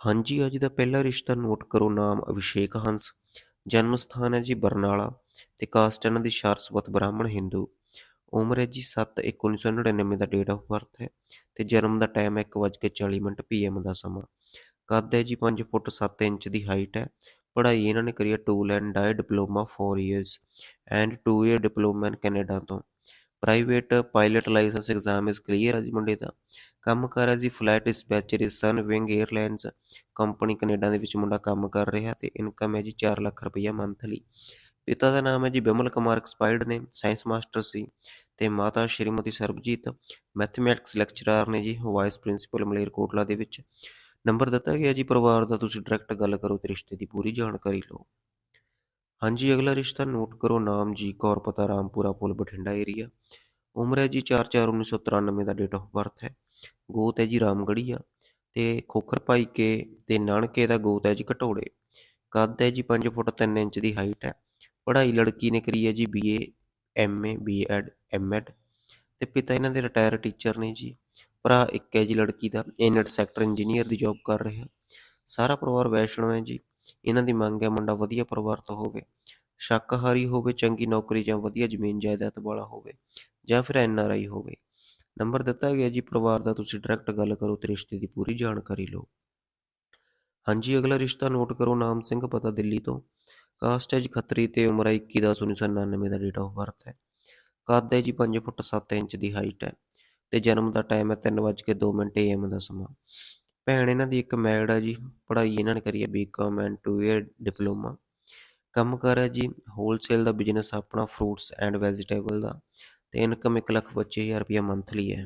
ਹਾਂਜੀ, ਅੱਜ ਦਾ ਪਹਿਲਾ ਰਿਸ਼ਤਾ ਨੋਟ ਕਰੋ, ਨਾਮ ਅਭਿਸ਼ੇਕ ਹੰਸ। ਜਨਮ ਸਥਾਨ ਹੈ ਜੀ ਬਰਨਾਲਾ ਤੇ ਕਾਸਟ ਇਹਨਾਂ ਦੀ ਸ਼ਾਰਸਵਤ ਬ੍ਰਾਹਮਣ ਹਿੰਦੂ। ਉਮਰ ਹੈ ਜੀ 7/1/1999 ਦਾ ਡੇਟ ਆਫ ਬਰਥ ਹੈ ਤੇ ਜਨਮ ਦਾ ਟਾਈਮ ਹੈ 1:40 ਮਿੰਟ ਪੀਐਮ ਦਾ ਸਮਾਂ। ਕੱਦ ਹੈ ਜੀ 5 ਫੁੱਟ 7 ਇੰਚ ਦੀ ਹਾਈਟ ਹੈ। ਪੜ੍ਹਾਈ ਇਹਨਾਂ ਨੇ ਕਰੀ ਹੈ tool and die diploma 4 years and 2 year diploma in Canada ਤੋਂ। ਪ੍ਰਾਈਵੇਟ ਪਾਇਲਟ ਲਾਇਸੈਂਸ ਐਗਜ਼ਾਮ ਇਸ ਕਲੀਅਰ ਹੈ ਜੀ ਮੁੰਡੇ ਦਾ। ਕੰਮ ਕਰ ਹੈ ਜੀ ਫਲਾਈਟ ਡਿਸਪੈਚਰ ਇਸ Sunwing airlines company Canada ਦੇ ਵਿੱਚ ਮੁੰਡਾ ਕੰਮ ਕਰ ਰਿਹਾ ਤੇ ਇਨਕਮ ਹੈ ਜੀ 4 ਲੱਖ ਰੁਪਈਆ ਮੰਥਲੀ ਪਿਤਾ ਦਾ ਨਾਮ ਹੈ ਜੀ ਬਿਮਲ ਕੁਮਾਰ ਐਕਸਪਾਇਰਡ ਨੇ ਸਾਇੰਸ ਮਾਸਟਰ ਸੀ ਤੇ ਮਾਤਾ ਸ਼੍ਰੀਮਤੀ ਸਰਬਜੀਤ ਮੈਥਮੈਟਿਕਸ ਲੈਕਚਰਰ ਨੇ ਜੀ ਵਾਈਸ ਪ੍ਰਿੰਸੀਪਲ ਮਲੇਰਕੋਟਲਾ ਦੇ ਵਿੱਚ। ਨੰਬਰ ਦਿੱਤਾ ਗਿਆ ਜੀ ਪਰਿਵਾਰ ਦਾ, ਤੁਸੀਂ ਡਾਇਰੈਕਟ ਗੱਲ ਕਰੋ ਤੇ ਰਿਸ਼ਤੇ ਦੀ ਪੂਰੀ ਜਾਣਕਾਰੀ ਲਓ। ਹਾਂਜੀ, ਅਗਲਾ ਰਿਸ਼ਤਾ ਨੋਟ ਕਰੋ, ਨਾਮ ਜੀ, ਕੌਰ, ਪਤਾ, ਰਾਮਪੁਰਾ, ਪੁਲ, ਬਠਿੰਡਾ ਏਰੀਆ ਉਮਰ ਹੈ ਜੀ 4/4/1993 ਦਾ ਡੇਟ ਆਫ ਬਰਥ ਹੈ। ਗੋਤ ਹੈ ਜੀ ਰਾਮਗੜੀਆ ਤੇ ਖੋਖਰ ਭਾਈ ਕੇ ਤੇ ਨਾਨਕੇ ਦਾ ਗੋਤ ਹੈ ਜੀ ਘਟੋੜੇ। ਕੱਦ ਹੈ ਜੀ 5 ਫੁੱਟ 3 ਇੰਚ ਦੀ ਹਾਈਟ ਹੈ। ਪੜ੍ਹਾਈ ਲੜਕੀ ਨੇ ਕਰੀ ਹੈ ਜੀ ਬੀਏ ਐਮਏ ਬੀਐਡ ਐਮਐਡ ਤੇ ਪਿਤਾ ਇਹਨਾਂ ਦੇ ਰਿਟਾਇਰ ਟੀਚਰ ਨੇ ਜੀ। ਭਰਾ ਇੱਕ ਹੈ ਜੀ ਲੜਕੀ ਦਾ ਇਨਟ ਸੈਕਟਰ ਇੰਜੀਨੀਅਰ ਦੀ ਜੌਬ ਕਰ ਰਿਹਾ। ਸਾਰਾ ਪਰਿਵਾਰ ਵੈਸ਼ਨੋ ਹੈ ਜੀ। ਇਹਨਾਂ ਦੀ ਮੰਗ ਹੈ ਮੁੰਡਾ ਵਧੀਆ ਪਰਿਵਾਰ ਤੋਂ ਹੋਵੇ, ਸ਼ਾਕਾਹਾਰੀ ਹੋਵੇ, ਚੰਗੀ ਨੌਕਰੀ ਜਾਂ ਵਧੀਆ ਜ਼ਮੀਨ ਜਾਇਦਾਦ ਵਾਲਾ ਹੋਵੇ ਜਾਂ ਫਿਰ ਐਨਆਰਆਈ ਹੋਵੇ। ਨੰਬਰ ਦਿੱਤਾ ਗਿਆ ਜੀ, ਪਰਿਵਾਰ ਦਾ ਤੁਸੀਂ ਡਾਇਰੈਕਟ ਗੱਲ ਕਰੋ ਤੇ ਰਿਸ਼ਤੇ ਦੀ ਪੂਰੀ ਜਾਣਕਾਰੀ ਲਓ। ਹਾਂਜੀ, ਅਗਲਾ ਰਿਸ਼ਤਾ ਨੋਟ ਕਰੋ, ਨਾਮ ਸਿੰਘ, ਪਤਾ ਦਿੱਲੀ ਤੋਂ। ਕਾਸਟ ਹੈ ਜੀ ਖੱਤਰੀ ਤੇ ਉਮਰ ਹੈ 21 ਦਸ 1999 ਦਾ ਡੇਟ ਆਫ ਬਰਥ ਹੈ। ਕੱਦ ਹੈ ਜੀ 5 ਫੁੱਟ 7 ਇੰਚ ਦੀ ਹਾਈਟ ਹੈ ਤੇ ਜਨਮ ਦਾ ਟਾਈਮ ਹੈ 3:02 ਮਿੰਟ ਏਐਮ ਦਾ ਸਮਾਂ। ਭੈਣ, ਇਹਨਾਂ ਦੀ ਇੱਕ ਮੈਡ ਹੈ ਜੀ, ਪੜ੍ਹਾਈ ਇਹਨਾਂ ਨੇ ਕਰੀ ਹੈ ਬੀਕਾਮ ਐਂਡ 2 ਇਅਰ ਡਿਪਲੋਮਾ ਕੰਮ ਕਰ ਹੈ ਜੀ ਹੋਲਸੇਲ ਦਾ ਬਿਜ਼ਨਸ ਆਪਣਾ ਫਰੂਟਸ ਐਂਡ ਵੈਜੀਟੇਬਲ ਦਾ ਤੇ ਇਨਕਮ 125000 ਰੁਪਏ ਮੰਥਲੀ ਹੈ।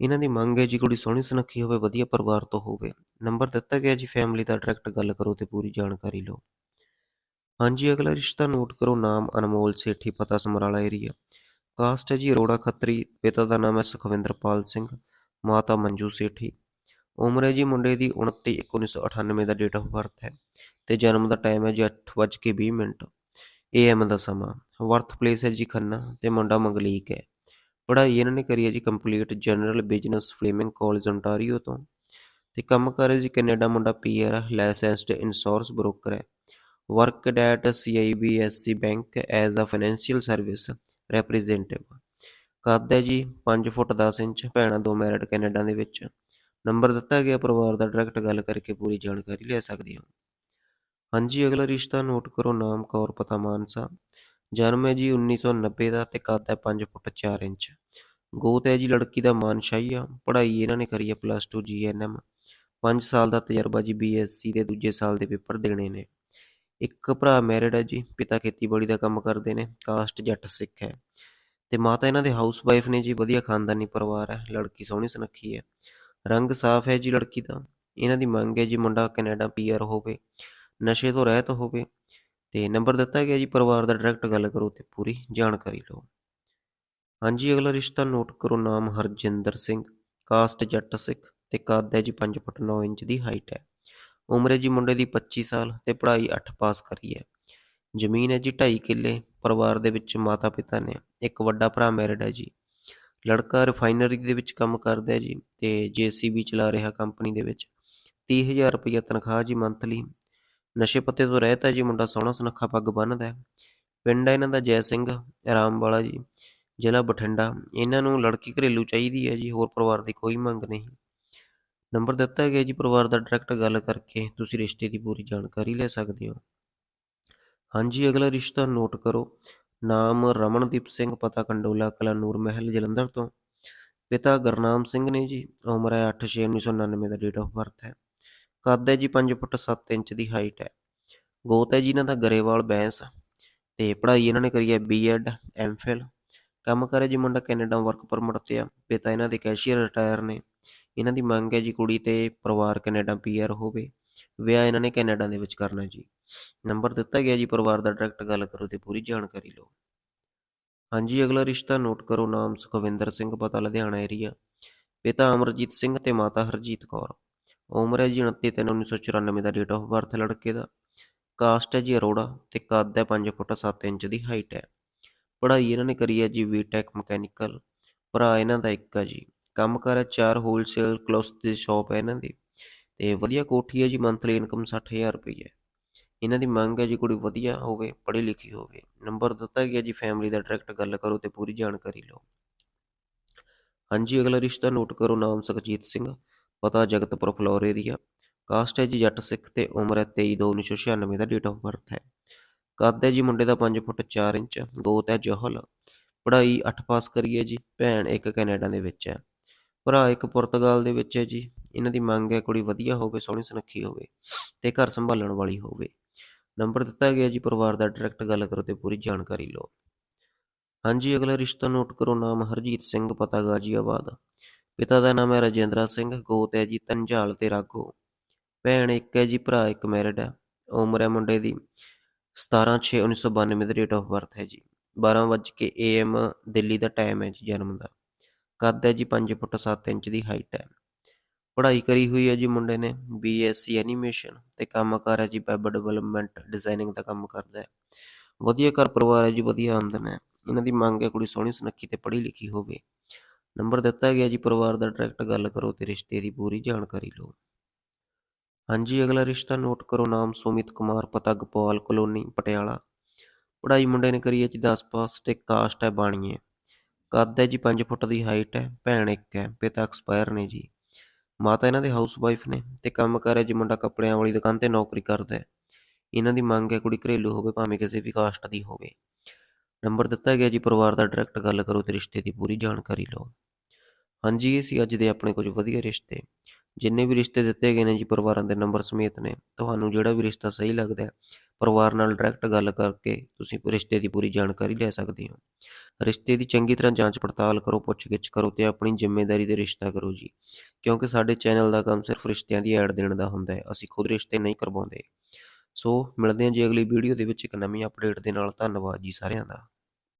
ਇਹਨਾਂ ਦੀ ਮੰਗ ਹੈ ਜੀ, ਕੁੜੀ ਸੋਹਣੀ ਸੁਨੱਖੀ ਹੋਵੇ, ਵਧੀਆ ਪਰਿਵਾਰ ਤੋਂ ਹੋਵੇ। ਨੰਬਰ ਦਿੱਤਾ ਗਿਆ ਜੀ ਫੈਮਿਲੀ ਦਾ ਡਾਇਰੈਕਟ ਗੱਲ ਕਰੋ ਤੇ ਪੂਰੀ ਜਾਣਕਾਰੀ ਲਓ। ਹਾਂਜੀ, ਅਗਲਾ ਰਿਸ਼ਤਾ ਨੋਟ ਕਰੋ, ਨਾਮ ਅਨਮੋਲ ਸੇਠੀ, ਪਤਾ ਸਮਰਾਲਾ ਏਰੀਆ ਕਾਸਟ ਹੈ ਜੀ, ਅਰੋੜਾ ਖੱਤਰੀ, ਪਿਤਾ ਦਾ ਨਾਮ ਹੈ ਸੁਖਵਿੰਦਰਪਾਲ ਸਿੰਘ, ਮਾਤਾ ਮੰਜੂ ਸੇਠੀ। ਉਮਰ ਹੈ ਜੀ ਮੁੰਡੇ ਦੀ 29 1998 ਦਾ ਡੇਟ ਆਫ ਬਰਥ ਹੈ ਤੇ ਜਨਮ ਦਾ ਟਾਈਮ ਹੈ ਜੀ 8:20 ਮਿੰਟ ਏਐਮ ਦਾ ਸਮਾਂ ਵਰਥ ਪਲੇਸ ਹੈ ਜੀ ਖੰਨਾ ਤੇ ਮੁੰਡਾ ਮੰਗਲੀਕ ਹੈ। ਪੜ੍ਹਾਈ ਇਹਨਾਂ ਨੇ ਕਰੀ ਹੈ ਜੀ complete general business Fleming college Ontario ਤੋਂ ਤੇ ਕੰਮ ਕਰ ਹੈ ਜੀ ਕੈਨੇਡਾ ਮੁੰਡਾ ਪੀਆਰ ਹੈ ਲਾਇਸੈਂਸਡ ਇੰਸ਼ੋਰੈਂਸ ਬ੍ਰੋਕਰ ਹੈ। Work worked at CIBSC bank as a financial service representative ਕੱਦ ਹੈ ਜੀ 5 ਫੁੱਟ 10 ਇੰਚ, ਭੈਣਾਂ ਦੋ ਮੈਰਿਡ ਕੈਨੇਡਾ ਦੇ ਵਿੱਚ। ਨੰਬਰ ਦਿੱਤਾ ਗਿਆ, ਪਰਿਵਾਰ ਦਾ ਡਾਇਰੈਕਟ ਗੱਲ ਕਰਕੇ ਪੂਰੀ ਜਾਣਕਾਰੀ ਲੈ ਸਕਦੇ ਹੋ। ਹਾਂਜੀ, ਅਗਲਾ ਰਿਸ਼ਤਾ ਨੋਟ ਕਰੋ, ਨਾਮ ਕੌਰ, ਪਤਾ ਮਾਨਸਾ। ਜਨਮ ਹੈ ਜੀ 1990 ਦਾ ਤੇ ਕੱਦ ਹੈ 5 ਫੁੱਟ 4 ਇੰਚ। ਗੋਤ ਹੈ ਜੀ ਲੜਕੀ ਦਾ ਮਾਨਸ਼ਾਹੀ ਆ ਪੜ੍ਹਾਈ ਇਹਨਾਂ ਨੇ ਕਰੀ ਹੈ ਪਲੱਸ 2 ਜੀਐਨਐਮ 5 ਸਾਲ ਦਾ ਤਜਰਬਾ ਜੀ ਬੀਐਸਸੀ ਦੇ ਦੂਜੇ ਸਾਲ ਦੇ ਪੇਪਰ ਦੇਣੇ ਨੇ। ਇੱਕ ਭਰਾ ਮੈਰਿਡ ਹੈ ਜੀ, ਪਿਤਾ ਖੇਤੀਬਾੜੀ ਦਾ ਕੰਮ ਕਰਦੇ ਨੇ ਕਾਸਟ ਜੱਟ ਸਿੱਖ ਹੈ। ਤੇ ਮਾਤਾ ਇਹਨਾਂ ਦੇ ਹਾਊਸ ਵਾਈਫ ਨੇ ਜੀ, ਵਧੀਆ ਖਾਨਦਾਨੀ ਪਰਿਵਾਰ ਹੈ, ਲੜਕੀ ਸੋਹਣੀ ਸੁਨੱਖੀ ਹੈ। ਰੰਗ ਸਾਫ਼ ਹੈ ਜੀ ਲੜਕੀ ਦਾ। ਇਹਨਾਂ ਦੀ ਮੰਗ ਹੈ ਜੀ ਮੁੰਡਾ ਕੈਨੇਡਾ ਪੀਆਰ ਹੋਵੇ, ਨਸ਼ੇ ਤੋਂ ਰਹਿਤ ਹੋਵੇ। ਤੇ ਨੰਬਰ ਦਿੱਤਾ ਗਿਆ ਜੀ ਪਰਿਵਾਰ ਦਾ ਡਾਇਰੈਕਟ ਗੱਲ ਕਰੋ ਤੇ ਪੂਰੀ ਜਾਣਕਾਰੀ ਲਓ। ਹਾਂਜੀ, ਅਗਲਾ ਰਿਸ਼ਤਾ ਨੋਟ ਕਰੋ, ਨਾਮ ਹਰਜਿੰਦਰ ਸਿੰਘ। ਕਾਸਟ ਜੱਟ ਸਿੱਖ ਤੇ ਕੱਦ ਹੈ ਜੀ 5 ਫੁੱਟ 9 ਇੰਚ ਦੀ ਹਾਈਟ ਹੈ। ਉਮਰ ਹੈ ਜੀ ਮੁੰਡੇ ਦੀ 25 ਸਾਲ ਤੇ ਪੜ੍ਹਾਈ 8 ਪਾਸ ਕਰੀ ਹੈ। ਜ਼ਮੀਨ ਹੈ ਜੀ 2.5 ਕਿੱਲੇ, ਪਰਿਵਾਰ ਦੇ ਵਿੱਚ ਮਾਤਾ ਪਿਤਾ ਨੇ। ਇੱਕ ਵੱਡਾ ਭਰਾ ਮੈਰਿਡ ਹੈ ਜੀ। ਲੜਕਾ ਰਿਫਾਈਨਰੀ ਦੇ ਵਿੱਚ ਕੰਮ ਕਰਦਾ ਹੈ ਜੀ ਤੇ ਜੀਸੀਬੀ ਚਲਾ ਰਿਹਾ ਕੰਪਨੀ ਦੇ ਵਿੱਚ। 30000 ਰੁਪਏ ਤਨਖਾਹ ਜੀ ਮੰਥਲੀ ਨਸ਼ੇ ਪੱਤੇ ਤੋਂ ਰਹਿਤਾ ਜੀ, ਮੁੰਡਾ ਸੋਹਣਾ ਸੁਨੱਖਾ ਪੱਗ ਬੰਨ੍ਹਦਾ ਪਿੰਡ ਹੈ ਇਹਨਾਂ ਦਾ ਜੈ ਸਿੰਘ ਆਰਾਮ ਵਾਲਾ ਜੀ, ਜ਼ਿਲ੍ਹਾ ਬਠਿੰਡਾ। ਇਹਨਾਂ ਨੂੰ ਲੜਕੀ ਘਰੇਲੂ ਚਾਹੀਦੀ ਹੈ ਜੀ, ਹੋਰ ਪਰਿਵਾਰ ਦੀ ਕੋਈ ਮੰਗ ਨਹੀਂ। ਨੰਬਰ ਦਿੱਤਾ ਗਿਆ ਜੀ ਪਰਿਵਾਰ ਦਾ ਡਾਇਰੈਕਟ ਗੱਲ ਕਰਕੇ। ਤੁਸੀਂ ਰਿਸ਼ਤੇ ਦੀ ਪੂਰੀ ਜਾਣਕਾਰੀ ਲੈ ਸਕਦੇ ਹੋ। ਹਾਂਜੀ, ਅਗਲਾ ਰਿਸ਼ਤਾ ਨੋਟ ਕਰੋ। ਨਾਮ ਰਮਨਦੀਪ ਸਿੰਘ, ਪਤਾ ਕੰਡੋਲਾ ਕਲਾ ਨੂਰ ਮਹਿਲ, ਜਲੰਧਰ ਤੋਂ। ਪਿਤਾ ਗੁਰਨਾਮ ਸਿੰਘ ਨੇ ਜੀ, ਉਮਰ ਹੈ 8/6/1999 ਦਾ ਡੇਟ ਆਫ ਬਰਥ ਹੈ। ਕੱਦ ਹੈ ਜੀ 5 ਫੁੱਟ 7 ਇੰਚ ਦੀ ਹਾਈਟ ਹੈ। ਗੋਤ ਹੈ ਜੀ ਇਹਨਾਂ ਦਾ ਗਰੇਵਾਲ, ਬੈਂਸ। ਤੇ ਪੜ੍ਹਾਈ ਇਹਨਾਂ ਨੇ ਕਰੀ ਹੈ ਬੀਐਡ ਐਮਫਿਲ ਕੰਮ ਕਰ ਜੀ ਮੁੰਡਾ ਕੈਨੇਡਾ ਵਰਕ ਪਰਮਿਟ ਤੇ ਆ। ਪਿਤਾ ਇਹਨਾਂ ਦੇ ਕੈਸ਼ੀਅਰ ਰਿਟਾਇਰ ਨੇ। ਇਹਨਾਂ ਦੀ ਮੰਗ ਹੈ ਜੀ ਕੁੜੀ ਤੇ ਪਰਿਵਾਰ ਕੈਨੇਡਾ ਪੀਆਰ ਹੋਵੇ। ਵਿਆਹ ਇਹਨਾਂ ਨੇ ਕੈਨੇਡਾ ਦੇ ਵਿੱਚ ਕਰਨਾ ਜੀ। ਨੰਬਰ ਦਿੱਤਾ ਗਿਆ ਜੀ, ਪਰਿਵਾਰ ਦਾ ਡਾਇਰੈਕਟ ਗੱਲ ਕਰੋ ਤੇ ਪੂਰੀ ਜਾਣਕਾਰੀ ਲਓ। ਹਾਂਜੀ, ਅਗਲਾ ਰਿਸ਼ਤਾ ਨੋਟ ਕਰੋ, ਨਾਮ ਸੁਖਵਿੰਦਰ ਸਿੰਘ, ਪਤਾ ਲੁਧਿਆਣਾ ਏਰੀਆ ਪਿਤਾ ਅਮਰਜੀਤ ਸਿੰਘ ਤੇ ਮਾਤਾ ਹਰਜੀਤ ਕੌਰ। ਉਮਰ ਹੈ ਜੀ 29 ਤਿੰਨ 1994 ਦਾ ਡੇਟ ਆਫ ਬਰਥ ਲੜਕੇ ਦਾ। ਕਾਸਟ ਹੈ ਜੀ ਅਰੋੜਾ ਤੇ ਕੱਦ ਹੈ 5 ਫੁੱਟ 7 ਇੰਚ ਦੀ ਹਾਈਟ ਹੈ। ਪੜ੍ਹਾਈ ਇਹਨਾਂ ਨੇ ਕਰੀ ਹੈ ਜੀ ਬੀਟੈਕ ਮਕੈਨੀਕਲ ਭਰਾ ਇਹਨਾਂ ਦਾ ਇੱਕ ਹੈ ਜੀ। ਕੰਮ ਕਰ ਹੈ ਚਾਰ ਹੋਲਸੇਲ ਕਲੋਥ ਦੀ ਸ਼ਾਪ ਹੈ ਇਹਨਾਂ ਦੀ। ਤੇ ਵਧੀਆ ਕੋਠੀ ਹੈ ਜੀ ਮੰਥਲੀ ਇਨਕਮ 60000 ਰੁਪਏ ਹੈ। ਇਹਨਾਂ ਦੀ ਮੰਗ ਹੈ ਜੀ, ਕੁੜੀ ਵਧੀਆ ਹੋਵੇ, ਪੜ੍ਹੀ ਲਿਖੀ ਹੋਵੇ। ਨੰਬਰ ਦਿੱਤਾ ਗਿਆ ਜੀ ਫੈਮਿਲੀ ਦਾ ਡਾਇਰੈਕਟ ਗੱਲ ਕਰੋ ਤੇ ਪੂਰੀ ਜਾਣਕਾਰੀ ਲਓ। ਹਾਂਜੀ, ਅਗਲਾ ਰਿਸ਼ਤਾ ਨੋਟ ਕਰੋ, ਨਾਮ ਸੁਖਜੀਤ ਸਿੰਘ, ਪਤਾ ਜਗਤਪੁਰ, ਫਲੋਰ ਏਰੀਆ ਕਾਸਟ ਹੈ ਜੀ, ਜੱਟ ਸਿੱਖ ਤੇ ਉਮਰ ਹੈ 23 ਦੋ 1996 ਦਾ ਡੇਟ ਆਫ ਬਰਥ ਹੈ। ਕੱਦ ਹੈ ਜੀ, ਮੁੰਡੇ ਦਾ 5 ਫੁੱਟ 4 ਇੰਚ ਗੋਤ ਹੈ ਜੋਹਲ। ਪੜ੍ਹਾਈ 8 ਪਾਸ ਕਰੀ ਹੈ ਜੀ, ਭੈਣ ਇੱਕ ਕੈਨੇਡਾ ਦੇ ਵਿੱਚ ਹੈ। ਭਰਾ ਇੱਕ ਪੁਰਤਗਾਲ ਦੇ ਵਿੱਚ ਹੈ ਜੀ ਇਹਨਾਂ ਦੀ ਮੰਗ ਹੈ ਕੁੜੀ ਵਧੀਆ ਹੋਵੇ, ਸੋਹਣੀ ਸੁਨੱਖੀ ਹੋਵੇ ਤੇ ਘਰ ਸੰਭਾਲਣ ਵਾਲੀ ਹੋਵੇ। ਨੰਬਰ ਦਿੱਤਾ ਗਿਆ ਜੀ, ਪਰਿਵਾਰ ਦਾ ਡਾਇਰੈਕਟ ਗੱਲ ਕਰੋ ਤੇ ਪੂਰੀ ਜਾਣਕਾਰੀ ਲਓ। ਹਾਂਜੀ, ਅਗਲਾ ਰਿਸ਼ਤਾ ਨੋਟ ਕਰੋ, ਨਾਮ ਹਰਜੀਤ ਸਿੰਘ, ਪਤਾ ਗਾਜੀਆਬਾਦ। ਪਿਤਾ ਦਾ ਨਾਮ ਹੈ ਰਜਿੰਦਰਾ ਸਿੰਘ, ਗੋਤ ਹੈ ਜੀ ਤੰਝਾਲ ਤੇ ਰਾਗੋ। ਭੈਣ ਇੱਕ ਹੈ ਜੀ, ਭਰਾ ਇੱਕ ਮੈਰਿਡ ਹੈ। ਉਮਰ ਹੈ ਮੁੰਡੇ ਦੀ 17/6/1992 ਦਾ ਡੇਟ ਆਫ ਬਰਥ ਹੈ ਜੀ। 12 ਵੱਜ ਕੇ ਏਐਮ ਦਿੱਲੀ ਦਾ ਟਾਈਮ ਹੈ ਜੀ ਜਨਮ ਦਾ। ਕੱਦ ਹੈ ਜੀ 5 ਫੁੱਟ 7 ਇੰਚ ਦੀ ਹਾਈਟ ਹੈ। ਪੜ੍ਹਾਈ ਕਰੀ ਹੋਈ ਹੈ ਜੀ ਮੁੰਡੇ ਨੇ ਬੀਐਸਸੀ ਐਨੀਮੇਸ਼ਨ ਤੇ ਕੰਮਕਾਰ ਹੈ ਜੀ ਵੈਬ ਡਿਵੈਲਪਮੈਂਟ ਡਿਜ਼ਾਈਨਿੰਗ ਦਾ ਕੰਮ ਕਰਦਾ ਹੈ। ਵਧੀਆ ਘਰ ਪਰਿਵਾਰ ਹੈ ਜੀ, ਵਧੀਆ ਆਮਦਨ ਹੈ। ਇਹਨਾਂ ਦੀ ਮੰਗ ਹੈ ਕੁੜੀ ਸੋਹਣੀ ਸੁਨੱਖੀ ਤੇ ਪੜ੍ਹੀ ਲਿਖੀ ਹੋਵੇ। ਨੰਬਰ ਦਿੱਤਾ ਗਿਆ ਜੀ, ਪਰਿਵਾਰ ਦਾ ਡਾਇਰੈਕਟ ਗੱਲ ਕਰੋ ਤੇ ਰਿਸ਼ਤੇ ਦੀ ਪੂਰੀ ਜਾਣਕਾਰੀ ਲਓ। ਹਾਂਜੀ, ਅਗਲਾ ਰਿਸ਼ਤਾ ਨੋਟ ਕਰੋ, ਨਾਮ ਸੁਮਿਤ ਕੁਮਾਰ ਪਤਾ ਗੋਪਾਲ ਕਲੋਨੀ, ਪਟਿਆਲਾ। ਪੜ੍ਹਾਈ ਮੁੰਡੇ ਨੇ ਕਰੀ ਹੈ ਜੀ 10 ਪਾਸ ਤੇ ਕਾਸਟ ਹੈ ਬਾਣੀਏ। ਕੱਦ ਹੈ ਜੀ 5 ਫੁੱਟ ਦੀ ਹਾਈਟ ਹੈ, ਭੈਣ ਇੱਕ ਹੈ, ਪਿਤਾ ਐਕਸਪਾਇਰ ਨੇ ਜੀ। ਮਾਤਾ ਇਹਨਾਂ ਦੇ ਹਾਊਸਵਾਈਫ ਨੇ ਤੇ ਕੰਮ ਕਰ ਹੈ ਜੀ ਮੁੰਡਾ ਕੱਪੜਿਆਂ ਵਾਲੀ ਦੁਕਾਨ ਤੇ ਨੌਕਰੀ ਕਰਦਾ ਹੈ। ਇਹਨਾਂ ਦੀ ਮੰਗ ਹੈ ਕੁੜੀ ਘਰੇਲੂ ਹੋਵੇ, ਭਾਵੇਂ ਕਿਸੇ ਵੀ ਕਾਸਟ ਦੀ ਹੋਵੇ। ਨੰਬਰ ਦਿੱਤਾ ਗਿਆ ਜੀ, ਪਰਿਵਾਰ ਦਾ ਡਾਇਰੈਕਟ ਗੱਲ ਕਰੋ ਤੇ ਰਿਸ਼ਤੇ ਦੀ ਪੂਰੀ ਜਾਣਕਾਰੀ ਲਓ। ਹਾਂਜੀ, ਇਹ ਸੀ ਅੱਜ ਦੇ ਆਪਣੇ ਕੁਝ ਵਧੀਆ ਰਿਸ਼ਤੇ। ਜਿੰਨੇ ਵੀ ਰਿਸ਼ਤੇ ਦਿੱਤੇ ਗਏ ਨੇ ਜੀ ਪਰਿਵਾਰਾਂ ਦੇ ਨੰਬਰ ਸਮੇਤ ਨੇ, ਤੁਹਾਨੂੰ ਜਿਹੜਾ ਵੀ ਰਿਸ਼ਤਾ ਸਹੀ ਲੱਗਦਾ ਹੈ, ਪਰਿਵਾਰ ਨਾਲ ਡਾਇਰੈਕਟ ਗੱਲ ਕਰਕੇ ਤੁਸੀਂ ਰਿਸ਼ਤੇ ਦੀ ਪੂਰੀ ਜਾਣਕਾਰੀ ਲੈ ਸਕਦੇ ਹੋ। ਰਿਸ਼ਤੇ ਦੀ ਚੰਗੀ ਤਰ੍ਹਾਂ ਜਾਂਚ ਪੜਤਾਲ ਕਰੋ, ਪੁੱਛਗਿੱਛ ਕਰੋ ਤੇ ਆਪਣੀ ਜ਼ਿੰਮੇਵਾਰੀ ਦੇ ਰਿਸ਼ਤਾ ਕਰੋ ਜੀ। ਕਿਉਂਕਿ ਸਾਡੇ ਚੈਨਲ ਦਾ ਕੰਮ ਸਿਰਫ ਰਿਸ਼ਤਿਆਂ ਦੀ ਐਡ ਦੇਣ ਦਾ ਹੁੰਦਾ ਹੈ, ਅਸੀਂ ਖੁਦ ਰਿਸ਼ਤੇ ਨਹੀਂ ਕਰਵਾਉਂਦੇ। ਸੋ ਮਿਲਦੇ ਹਾਂ ਜੀ ਅਗਲੀ ਵੀਡੀਓ ਦੇ ਵਿੱਚ ਇੱਕ ਨਵੀਂ ਅਪਡੇਟ ਦੇ ਨਾਲ, ਧੰਨਵਾਦ ਜੀ ਸਾਰਿਆਂ ਦਾ।